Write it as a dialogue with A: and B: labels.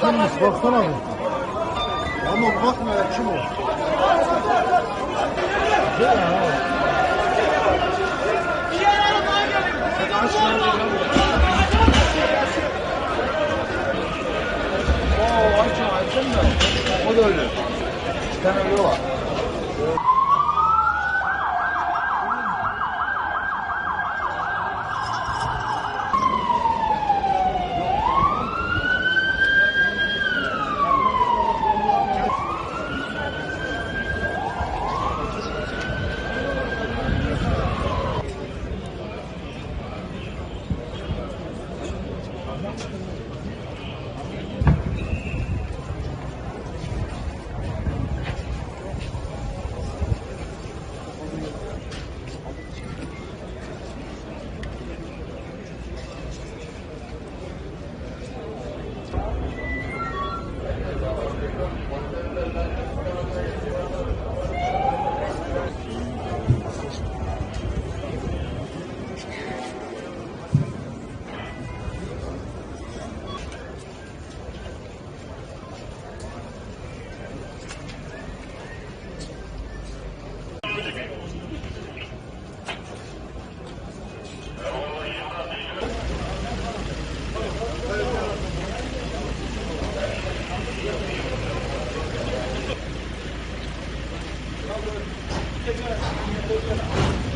A: Kimmiş baksana abi.
B: Ama bakma ya kim o?
C: O da öyle. Bir tane öyle var. Thank you. alır, tekrar, tekrar.